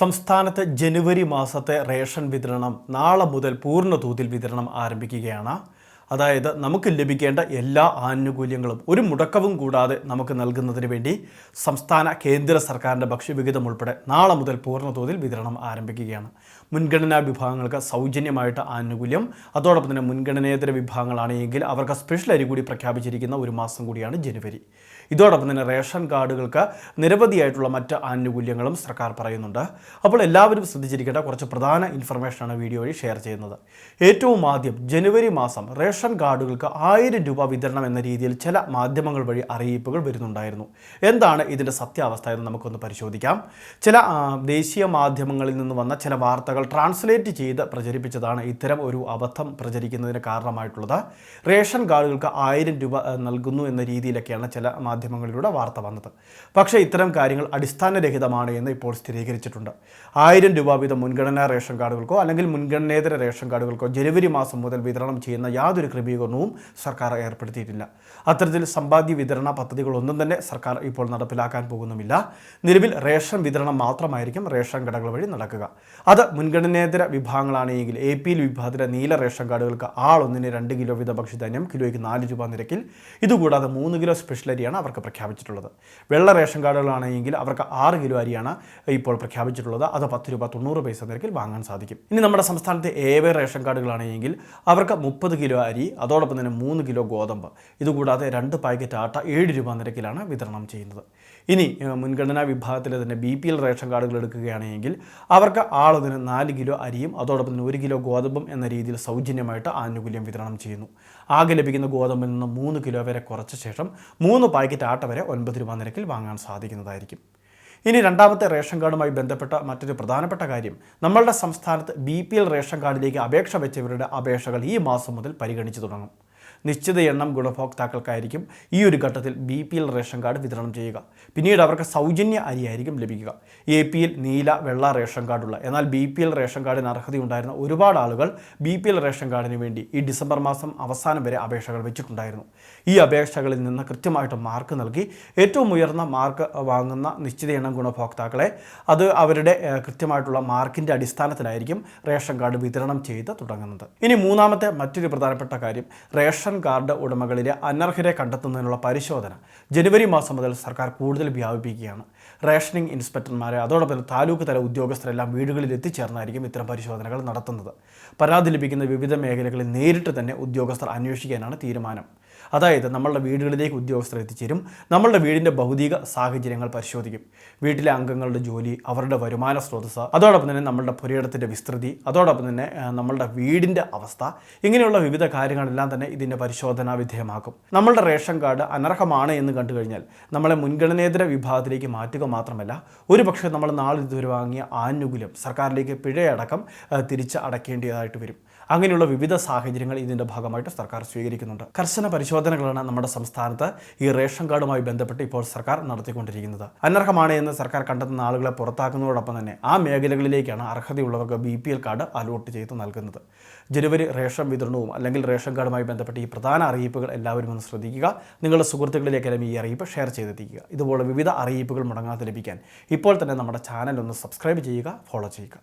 സംസ്ഥാനത്ത് ജനുവരി മാസത്തെ റേഷൻ വിതരണം നാളെ മുതൽ പൂർണ തോതിൽ വിതരണം ആരംഭിക്കുകയാണ്. അതായത് നമുക്ക് ലഭിക്കേണ്ട എല്ലാ ആനുകൂല്യങ്ങളും ഒരു മുടക്കവും കൂടാതെ നമുക്ക് നൽകുന്നതിന് വേണ്ടി സംസ്ഥാന കേന്ദ്ര സർക്കാരിന്റെ ഭക്ഷ്യവിഹിതം ഉൾപ്പെടെ നാളെ മുതൽ പൂർണ തോതിൽ വിതരണം ആരംഭിക്കുകയാണ്. മുൻഗണനാ വിഭാഗങ്ങൾക്ക് സൗജന്യമായിട്ട് ആനുകൂല്യം. അതോടൊപ്പം തന്നെ മുൻഗണനേതര വിഭാഗങ്ങളാണെങ്കിൽ അവർക്ക് സ്പെഷ്യൽ അരി കൂടി പ്രഖ്യാപിച്ചിരിക്കുന്ന ഒരു മാസം കൂടിയാണ് ജനുവരി. ഇതോടൊപ്പം തന്നെ റേഷൻ കാർഡുകൾക്ക് നിരവധിയായിട്ടുള്ള മറ്റ് ആനുകൂല്യങ്ങളും സർക്കാർ പറയുന്നുണ്ട്. അപ്പോൾ എല്ലാവരും ശ്രദ്ധിച്ചിരിക്കേണ്ട കുറച്ച് പ്രധാന ഇൻഫർമേഷനാണ് വീഡിയോ വഴി ഷെയർ ചെയ്യുന്നത്. ഏറ്റവും ആദ്യം ജനുവരി മാസം റേഷൻ കാർഡുകൾക്ക് ആയിരം രൂപ വിതരണം എന്ന രീതിയിൽ ചില മാധ്യമങ്ങൾ വഴി അറിയിപ്പുകൾ വരുന്നുണ്ടായിരുന്നു. എന്താണ് ഇതിന്റെ സത്യാവസ്ഥ എന്ന് നമുക്കൊന്ന് പരിശോധിക്കാം. ചില ദേശീയ മാധ്യമങ്ങളിൽ നിന്ന് വന്ന ചില വാർത്തകൾ ട്രാൻസ്ലേറ്റ് ചെയ്ത് പ്രചരിപ്പിച്ചതാണ് ഇത്തരം ഒരു അബദ്ധം പ്രചരിക്കുന്നതിന് കാരണമായിട്ടുള്ളത്. റേഷൻ കാർഡുകൾക്ക് ആയിരം രൂപ നൽകുന്നു എന്ന രീതിയിലൊക്കെയാണ് ചില മാധ്യമങ്ങളിലൂടെ വാർത്ത വന്നത്. പക്ഷേ ഇത്തരം കാര്യങ്ങൾ അടിസ്ഥാനരഹിതമാണ് എന്ന് ഇപ്പോൾ സ്ഥിരീകരിച്ചിട്ടുണ്ട്. ആയിരം രൂപ വീതം മുൻഗണനാ റേഷൻ കാർഡുകൾക്കോ അല്ലെങ്കിൽ മുൻഗണനേതര റേഷൻ കാർഡുകൾക്കോ ജനുവരി മാസം മുതൽ വിതരണം ചെയ്യുന്ന യാതൊരു ക്രമീകരണവും സർക്കാർ ഏർപ്പെടുത്തിയിട്ടില്ല. അത്തരത്തിൽ സമ്പാദ്യ വിതരണ പദ്ധതികളൊന്നും തന്നെ സർക്കാർ ഇപ്പോൾ നടപ്പിലാക്കാൻ പോകുന്നുമില്ല. നിലവിൽ റേഷൻ വിതരണം മാത്രമായിരിക്കും റേഷൻ കടകൾ വഴി നടക്കുക. അത് മുൻഗണനേതര വിഭാഗങ്ങളാണെങ്കിൽ എ പി എൽ വിഭാഗത്തിലെ നീല റേഷൻ കാർഡുകൾക്ക് ആൾ ആളൊന്നിന് രണ്ട് കിലോ വീത ഭക്ഷ്യധാന്യം കിലോയ്ക്ക് നാല് രൂപ നിരക്കിൽ. ഇതുകൂടാതെ മൂന്ന് കിലോ സ്പെഷ്യൽ അരിയാണ് അവർക്ക് പ്രഖ്യാപിച്ചിട്ടുള്ളത്. വെള്ള റേഷൻ കാർഡുകളാണെങ്കിൽ അവർക്ക് ആറ് കിലോ അരിയാണ് ഇപ്പോൾ പ്രഖ്യാപിച്ചിട്ടുള്ളത്. അത് പത്ത് രൂപ തൊണ്ണൂറ് പൈസ നിരക്കിൽ വാങ്ങാൻ സാധിക്കും. ഇനി നമ്മുടെ സംസ്ഥാനത്തെ ഏവേ റേഷൻ കാർഡുകളാണെങ്കിൽ അവർക്ക് മുപ്പത് കിലോ അരി അതോടൊപ്പം തന്നെ മൂന്ന് കിലോ ഗോതമ്പ്. ഇതുകൂടാതെ രണ്ട് പാക്കറ്റ് ആട്ട ഏഴ് രൂപ നിരക്കിലാണ് വിതരണം ചെയ്യുന്നത്. ഇനി മുൻഗണനാ വിഭാഗത്തിലെ തന്നെ ബി പി എൽ റേഷൻ കാർഡുകൾ എടുക്കുകയാണെങ്കിൽ അവർക്ക് ആളതിന് നാല് കിലോ അരിയും അതോടൊപ്പം തന്നെ ഒരു കിലോ ഗോതമ്പും എന്ന രീതിയിൽ സൗജന്യമായിട്ട് ആനുകൂല്യം വിതരണം ചെയ്യുന്നു. ആകെ ലഭിക്കുന്ന ഗോതമ്പിൽ നിന്ന് മൂന്ന് കിലോ വരെ കുറച്ച ശേഷം മൂന്ന് പാക്കറ്റ് ആട്ട വരെ ഒൻപത് രൂപ നിരക്കിൽ വാങ്ങാൻ സാധിക്കുന്നതായിരിക്കും. ഇനി രണ്ടാമത്തെ റേഷൻ കാർഡുമായി ബന്ധപ്പെട്ട മറ്റൊരു പ്രധാനപ്പെട്ട കാര്യം. നമ്മളുടെ സംസ്ഥാനത്ത് ബി റേഷൻ കാർഡിലേക്ക് അപേക്ഷ വെച്ചവരുടെ അപേക്ഷകൾ ഈ മാസം മുതൽ പരിഗണിച്ചു തുടങ്ങും. നിശ്ചിത എണ്ണം ഗുണഭോക്താക്കൾക്കായിരിക്കും ഈ ഒരു ഘട്ടത്തിൽ B P L ration card വിതരണം ചെയ്യുക. പിന്നീട് അവർക്ക് സൗജന്യ അരിയായിരിക്കും ലഭിക്കുക. എ പി എൽ നീല വെള്ള റേഷൻ കാർഡുള്ള. എന്നാൽ ബി പി എൽ റേഷൻ കാർഡിന് അർഹതയുണ്ടായിരുന്ന ഒരുപാട് ആളുകൾ ബി പി എൽ റേഷൻ കാർഡിന് വേണ്ടി ഈ ഡിസംബർ മാസം അവസാനം വരെ അപേക്ഷകൾ വെച്ചിട്ടുണ്ടായിരുന്നു. ഈ അപേക്ഷകളിൽ നിന്ന് കൃത്യമായിട്ട് മാർക്ക് നൽകി ഏറ്റവും ഉയർന്ന മാർക്ക് വാങ്ങുന്ന നിശ്ചിത എണ്ണം ഗുണഭോക്താക്കളെ അത് അവരുടെ കൃത്യമായിട്ടുള്ള മാർക്കിന്റെ അടിസ്ഥാനത്തിലായിരിക്കും റേഷൻ കാർഡ് വിതരണം ചെയ്ത് തുടങ്ങുന്നത്. ഇനി മൂന്നാമത്തെ മറ്റൊരു പ്രധാനപ്പെട്ട കാര്യം റേഷൻ കാർഡ് ഉടമകളിലെ അനർഹരെ കണ്ടെത്തുന്നതിനുള്ള പരിശോധന ജനുവരി മാസം മുതൽ സർക്കാർ കൂടുതൽ വ്യാപിപ്പിക്കുകയാണ്. റേഷനിംഗ് ഇൻസ്പെക്ടർമാരെ അതോടൊപ്പം താലൂക്ക് തല ഉദ്യോഗസ്ഥരെല്ലാം വീടുകളിൽ എത്തിച്ചേർന്നായിരിക്കും ഇത്തരം പരിശോധനകൾ നടത്തുന്നത്. പരാതി ലഭിക്കുന്ന വിവിധ മേഖലകളിൽ നേരിട്ട് തന്നെ ഉദ്യോഗസ്ഥർ അന്വേഷിക്കാനാണ് തീരുമാനം. അതായത് നമ്മളുടെ വീടുകളിലേക്ക് ഉദ്യോഗസ്ഥർ എത്തിച്ചേരും നമ്മളുടെ വീടിന്റെ ഭൗതിക സാഹചര്യങ്ങൾ പരിശോധിക്കും. വീട്ടിലെ അംഗങ്ങളുടെ ജോലി അവരുടെ വരുമാന സ്രോതസ് അതോടൊപ്പം തന്നെ നമ്മളുടെ പുരയിടത്തിന്റെ വിസ്തൃതി അതോടൊപ്പം തന്നെ നമ്മളുടെ വീടിന്റെ അവസ്ഥ ഇങ്ങനെയുള്ള വിവിധ കാര്യങ്ങളെല്ലാം തന്നെ ഇതിന്റെ പരിശോധനാ വിധേയമാക്കും. നമ്മളുടെ റേഷൻ കാർഡ് അനർഹമാണ് എന്ന് കണ്ടു കഴിഞ്ഞാൽ നമ്മളെ മുൻഗണനേതര വിഭാഗത്തിലേക്ക് മാറ്റുക മാത്രമല്ല ഒരു പക്ഷേ നമ്മൾ നാളെ ഇതുവരെ വാങ്ങിയ ആനുകൂല്യം സർക്കാരിലേക്ക് പിഴയടക്കം തിരിച്ച് അടയ്ക്കേണ്ടതായിട്ട് വരും. അങ്ങനെയുള്ള വിവിധ സാഹചര്യങ്ങൾ ഇതിന്റെ ഭാഗമായിട്ട് സർക്കാർ സ്വീകരിക്കുന്നുണ്ട്. കർശന പരിശോധനകളാണ് നമ്മുടെ സംസ്ഥാനത്ത് ഈ റേഷൻ കാർഡുമായി ബന്ധപ്പെട്ട് ഇപ്പോൾ സർക്കാർ നടത്തിക്കൊണ്ടിരിക്കുന്നത്. അനർഹമാണ് എന്ന് സർക്കാർ കണ്ടെത്തുന്ന ആളുകളെ പുറത്താക്കുന്നതോടൊപ്പം തന്നെ ആ മേഖലകളിലേക്കാണ് അർഹതയുള്ളവർക്ക് B P L card allot ചെയ്ത് നൽകുന്നത്. ജനുവരി റേഷൻ വിതരണവും അല്ലെങ്കിൽ റേഷൻ കാർഡുമായി ബന്ധപ്പെട്ട് ഈ പ്രധാന അറിയിപ്പുകൾ എല്ലാവരും ഒന്ന് ശ്രദ്ധിക്കുക. നിങ്ങളുടെ സുഹൃത്തുക്കളിലേക്കെല്ലാം ഈ അറിയിപ്പ് ഷെയർ ചെയ്തെത്തിക്കുക. ഇതുപോലെ വിവിധ അറിയിപ്പുകൾ മുടങ്ങാതെ ലഭിക്കാൻ ഇപ്പോൾ തന്നെ നമ്മുടെ ചാനൽ ഒന്ന് സബ്സ്ക്രൈബ് ചെയ്യുക ഫോളോ ചെയ്യുക.